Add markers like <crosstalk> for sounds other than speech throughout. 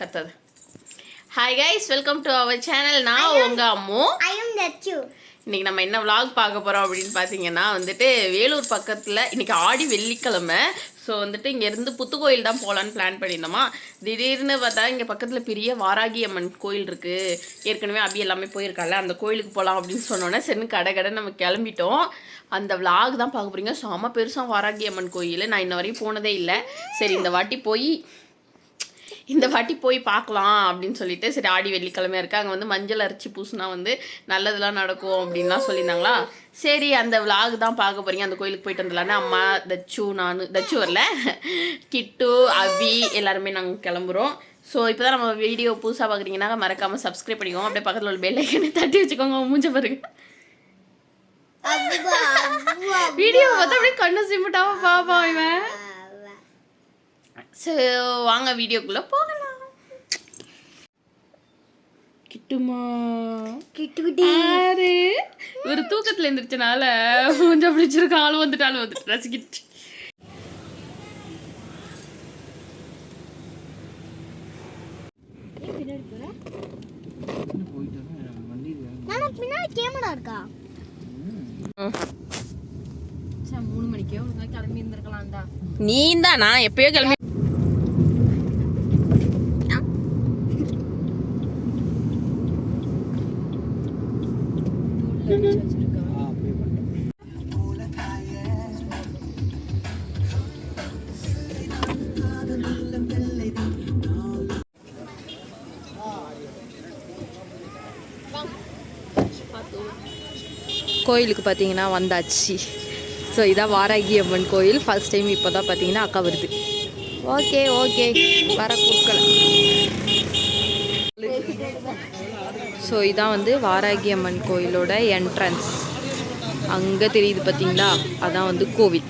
கத்தது. Hi guys welcome to our channel நான் உங்க அம்மு. இன்னைக்கு நம்ம என்ன vlog பார்க்க போறோம் அப்படின்னு பார்த்தீங்கன்னா வந்துட்டு வேலூர் பக்கத்தில் இன்னைக்கு ஆடி வெள்ளிக்கிழமை. ஸோ வந்துட்டு இங்கேருந்து புத்துக்கோயில் தான் போகலான்னு பிளான் பண்ணியிருந்தோமா. திடீர்னு பார்த்தா இங்கே பக்கத்தில் பெரிய வாராகி அம்மன் கோயில் இருக்கு. ஏற்கனவே அபி எல்லாமே போயிருக்கால அந்த கோயிலுக்கு போகலாம் அப்படின்னு சொன்னோன்னே சரி கடை கடை நம்ம கிளம்பிட்டோம். அந்த vlog தான் பார்க்க போறீங்க. செம பெருசாக வாராகி அம்மன் கோயில். நான் இன்ன வரையும் போனதே இல்லை. சரி இந்த வாட்டி போய் இந்த வாட்டி போய் பார்க்கலாம் அப்படின்னு சொல்லிட்டு சரி ஆடி வெள்ளிக்கிழமையா இருக்கு. அங்கே வந்து மஞ்சள் அரைச்சி பூசினா வந்து நல்லதெல்லாம் நடக்கும் அப்படின்லாம் சொல்லியிருந்தாங்களா? சரி அந்த விலாக் தான் பார்க்க போறீங்க. அந்த கோயிலுக்கு போயிட்டு வந்துடலான்னு. அம்மா தச்சு நான் தச்சு வரல. கிட்டு அபி எல்லாருமே நாங்கள் கிளம்புறோம். ஸோ இப்போ தான் நம்ம வீடியோ புதுசாக பார்க்குறீங்கன்னா மறக்காமல் சப்ஸ்கிரைப் பண்ணிக்கோங்க. அப்படியே பக்கத்தில் உள்ள பெல் ஐக்கனை தட்டி வச்சுக்கோங்க. மூஞ்ச பாருங்க. வீடியோ பார்த்தா அப்படியே கண்ணு சிமிட்டாம பாப்பான் இவன். ஸோ வாங்க வீடியோக்குள்ளே போகலாம். கிட்டுமா. கிட்டுக்குட்டி. ஆறு. ஒரு தூக்கத்துல எந்திரிச்சனால கொஞ்சம் பிடிச்சிருக்க ஆள் வந்துட்டு ஆள் வந்துட்டு ரசிக்கிட்டு. நானா பின்னாடி கேமரா இருக்கா? மூணு மணிக்கே ஒழுங்கா கிளம்பி இருந்திருக்கலாம்டா. நீ தான் நான் எப்பயோ கிளம்பி கோயிலுக்கு பார்த்தீங்கன்னா வந்தாச்சு. ஸோ இதான் வாராகி அம்மன் கோயில். ஃபர்ஸ்ட் டைம் இப்போ தான் பார்த்தீங்கன்னா அக்கா வருது. ஓகே ஓகே வர கொடுக்கல ஸோ இதான் வந்து வாராகி அம்மன் கோயிலோட என்ட்ரன்ஸ் அங்கே தெரியுது பார்த்தீங்களா அதான் வந்து கோவில்.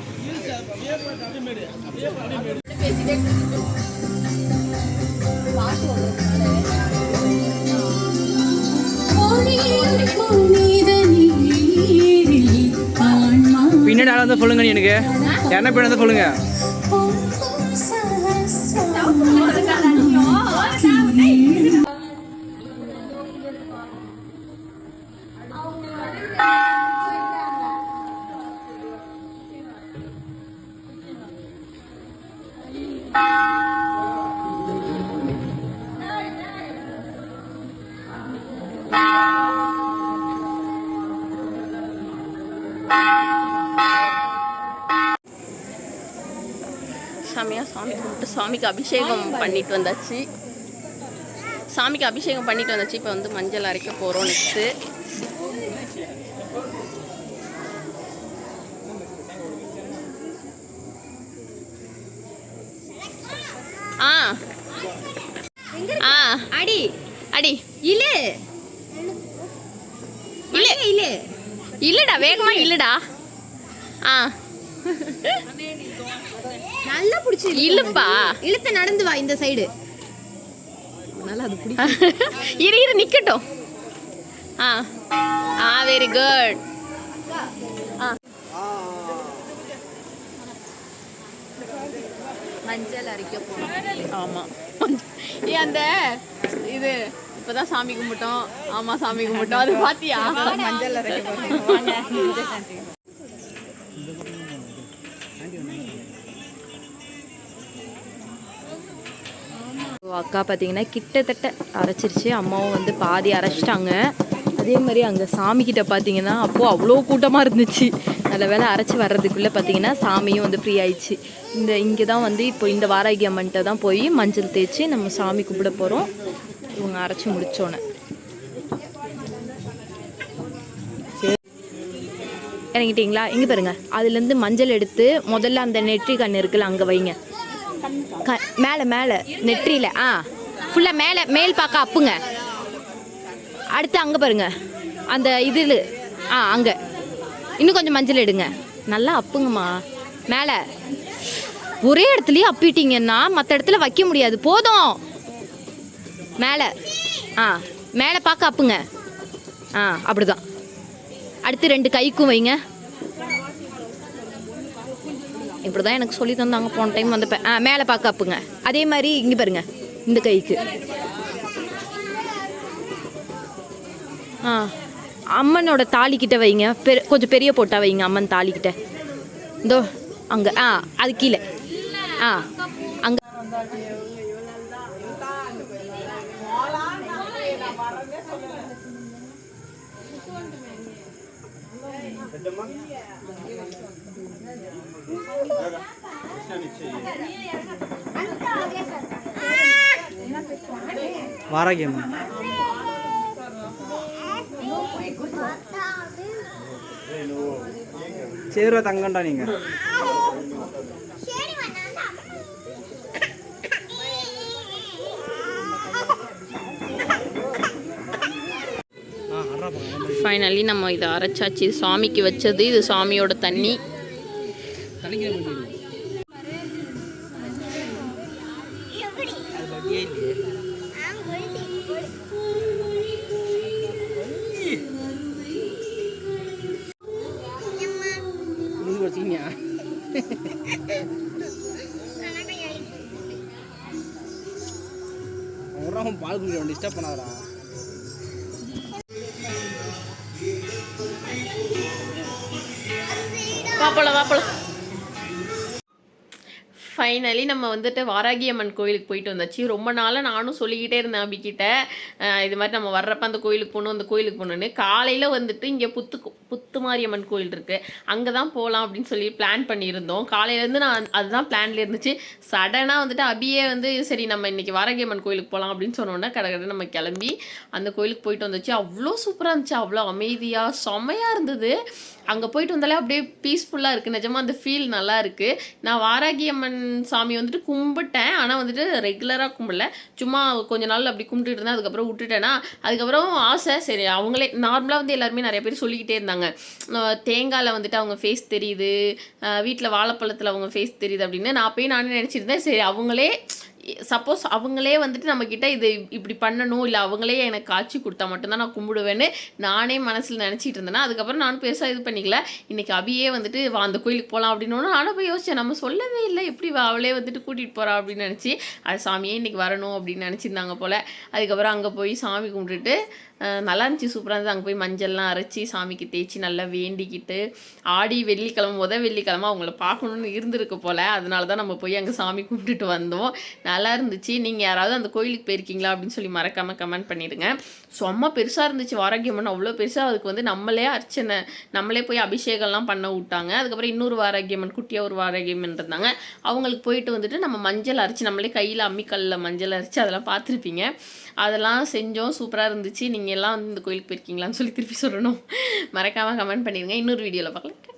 பின்னாடி சொல்லுங்க நீ எனக்கு. என்ன பின்னாடி சொல்லுங்க? சாமியா சாமி கும்பிட்டு சாமிக்கு அபிஷேகம் பண்ணிட்டு வந்தாச்சு. சாமிக்கு அபிஷேகம் பண்ணிட்டு வந்தாச்சு. இப்போ வந்து மஞ்சள் அரைக்க போகிறோம் நெக்ஸ்ட்டு ஆ. ஆ. அடி. அடி. இல்ல இல்லடா வேகமா இல்லடா. ஆ. நல்லா பிடிச்சி இழுப்பா. இழுத்து நடந்து வா இந்த சைடு நல்லா அது பிடி <laughs> இரு இரு நிக்கட்டும். ஆ. ஆ வெரி குட் மஞ்சள் அரைக்க போகிறோம் ஆமாம் ஏ அந்த இது இப்போதான் சாமி கும்பிட்டோம். ஆமா சாமி கும்பிட்டோம். அது பாத்தியா? மஞ்சள் அக்கா பார்த்தீங்கன்னா கிட்டத்தட்ட அரைச்சிருச்சு. அம்மாவும் வந்து பாதி அரைச்சிட்டாங்க. அதே மாதிரி அங்கே சாமிக்கிட்ட பார்த்தீங்கன்னா அப்போது அவ்வளோ கூட்டமாக இருந்துச்சு. நல்ல வேலை அரைச்சி வர்றதுக்குள்ளே பார்த்தீங்கன்னா சாமியும் வந்து ஃப்ரீ ஆயிடுச்சு. இந்த இங்கே தான் வந்து இப்போ இந்த வாராகி அம்மன்ட்ட தான் போய் மஞ்சள் தேய்ச்சி நம்ம சாமி கும்பிட போகிறோம் இவங்க அரைச்சி முடிச்சோன்னே இறங்கிட்டீங்களா? இங்கே பாருங்க. அதுலேருந்து மஞ்சள் எடுத்து முதல்ல அந்த நெற்றி கண் இருக்குல்ல அங்கே வைங்க. க மேலே மேலே நெற்றியில். ஆ ஃபுல்லாக மேலே மேல் பார்க்க அப்புங்க. அடுத்து அங்கே பாருங்க. அந்த இதில் ஆ அங்கே. இன்னும் கொஞ்சம் மஞ்சள் எடுங்க. நல்லா அப்புங்கம்மா. மேலே. ஒரே இடத்துலயே அப்பிட்டீங்கன்னா மற்ற இடத்துல வைக்க முடியாது. போதும். மேலே. ஆ மேலே பார்க்க அப்புங்க ஆ அப்படிதான். அடுத்து ரெண்டு கைக்கும் வைங்க. இப்படி தான் எனக்கு சொல்லி தந்தாங்க. போன டைம் வந்தப்ப. ஆ மேலே பார்க்க அப்புங்க அதே மாதிரி இங்கே பாருங்க. இந்த கைக்கு. ஆ அம்மனோட தாலிக்கிட்ட வைங்க. பெரு கொஞ்சம் பெரிய போட்டா வைங்க அம்மன் தாலிக்கிட்ட இதோ அங்கே. ஆ அது கீழே. ஆ அங்கே. வாராகியம்மா. சரி தங்கண்டா நீங்க. ஃபைனலி நம்ம இதை அரைச்சாச்சு. இது சாமிக்கு வச்சது. இது சாமியோட தண்ணி. பால் குடிக்க டிஸ்டர்ப் பண்ணாதான் வாப்பலாம் வாப்பலாம் ஃபைனலி நம்ம வந்துட்டு வாராகி அம்மன் கோயிலுக்கு போயிட்டு வந்தாச்சு. ரொம்ப நாளாக நானும் சொல்லிக்கிட்டே இருந்தேன் அபிக்கிட்ட. இது மாதிரி நம்ம வர்றப்ப அந்த கோயிலுக்கு போகணும் அந்த கோயிலுக்கு போகணுன்னு காலையில் வந்துட்டு இங்கே புத்து புத்து மாரியம்மன் கோயில் இருக்குது அங்கே தான் போகலாம் அப்படின்னு சொல்லி பிளான் பண்ணியிருந்தோம். காலையிலேருந்து நான் அதுதான் பிளான்ல இருந்துச்சு. சடனாக வந்துட்டு அபியே வந்து சரி நம்ம இன்றைக்கி வாராகி அம்மன் கோயிலுக்கு போகலாம் அப்படின்னு சொன்னோன்னே கடை கடை நம்ம கிளம்பி அந்த கோயிலுக்கு போயிட்டு வந்துச்சு. அவ்வளோ சூப்பராக இருந்துச்சு. அவ்வளோ அமைதியாக செம்மையாக இருந்தது. அங்கே போயிட்டு வந்தாலே அப்படியே பீஸ்ஃபுல்லாக இருக்குது நிஜமாக அந்த ஃபீல் நல்லா இருக்குது நான் வாராகி அம்மன் சாமி வந்துட்டு கும்பிட்டேன். ஆனால் வந்துட்டு ரெகுலராக கும்பிடல சும்மா கொஞ்ச நாள் அப்படி கும்பிட்டுட்டு இருந்தேன். அதுக்கப்புறம் விட்டுட்டேன்னா அதுக்கப்புறம் ஆசை. சரி அவங்களே நார்மலாக வந்து எல்லாருமே நிறைய பேர் சொல்லிக்கிட்டே இருந்தாங்க. தேங்காயில் வந்துட்டு அவங்க ஃபேஸ் தெரியுது. வீட்டில் வாழைப்பழத்தில் அவங்க ஃபேஸ் தெரியுது அப்படின்னு. நான் போய் நானே நினச்சிருந்தேன். சரி அவங்களே சப்போஸ் அவங்களே வந்துட்டு நம்மக்கிட்ட இது இப்படி பண்ணணும் இல்லை அவங்களே எனக்கு காட்சி கொடுத்தா மட்டும்தான் நான் கும்பிடுவேன்னு நானே மனசில் நினச்சிட்டு இருந்தேன்னா அதுக்கப்புறம் நானும் பெருசாக இது பண்ணிக்கல. இன்னைக்கு அபியே வந்துட்டு வா அந்த கோயிலுக்கு போகலாம் அப்படின்னு நானும் போய் யோசிச்சேன் நம்ம சொல்லவே இல்லை எப்படி வா, அவளே வந்துட்டு கூட்டிகிட்டு போகிறா அப்படின்னு நினச்சி அது சாமியே இன்றைக்கி வரணும் அப்படின்னு நினச்சிருந்தாங்க போல். அதுக்கப்புறம் அங்கே போய் சாமி கும்பிட்டுட்டு நல்லா இருந்துச்சு சூப்பராக இருந்துச்சு. அங்கே போய் மஞ்சள்லாம் அரைச்சி சாமிக்கு தேய்ச்சி நல்லா வேண்டிக்கிட்டு ஆடி வெள்ளிக்கிழமை முத வெள்ளிக்கிழமை அவங்கள பார்க்கணுன்னு இருந்திருக்கு போல். அதனால தான் நம்ம போய் அங்கே சாமி கும்பிட்டுட்டு வந்தோம். நல்லா இருந்துச்சு. நீங்கள் யாராவது அந்த கோயிலுக்கு போயிருக்கீங்களா அப்படின்னு சொல்லி மறக்காமல் கமெண்ட் பண்ணிடுங்க. செம்ம பெருசாக இருந்துச்சு. வாராகியம்மன் அவ்வளோ பெருசாக அதுக்கு வந்து நம்மளே அர்ச்சனை நம்மளே போய் அபிஷேகம்லாம் பண்ண விட்டாங்க. அதுக்கப்புறம் இன்னொரு வாராகியம்மன் குட்டியாக ஒரு வாராகியம்மன் இருந்தாங்க அவங்களுக்கு போயிட்டு வந்துட்டு நம்ம மஞ்சள் அரைச்சி நம்மளே கையில் அம்மிக்கல்லில் மஞ்சள் அரைச்சி அதெல்லாம் பார்த்துருப்பீங்க. அதெல்லாம் செஞ்சோம். சூப்பராக இருந்துச்சு. நீங்கள் நீங்கள் எல்லாம் வந்து இந்த கோயிலுக்கு போயிருக்கீங்களான்னு சொல்லி திருப்பி சொல்லணும். மறக்காமல் கமெண்ட் பண்ணிடுங்க. இன்னொரு வீடியோவில் பார்க்கலாம்.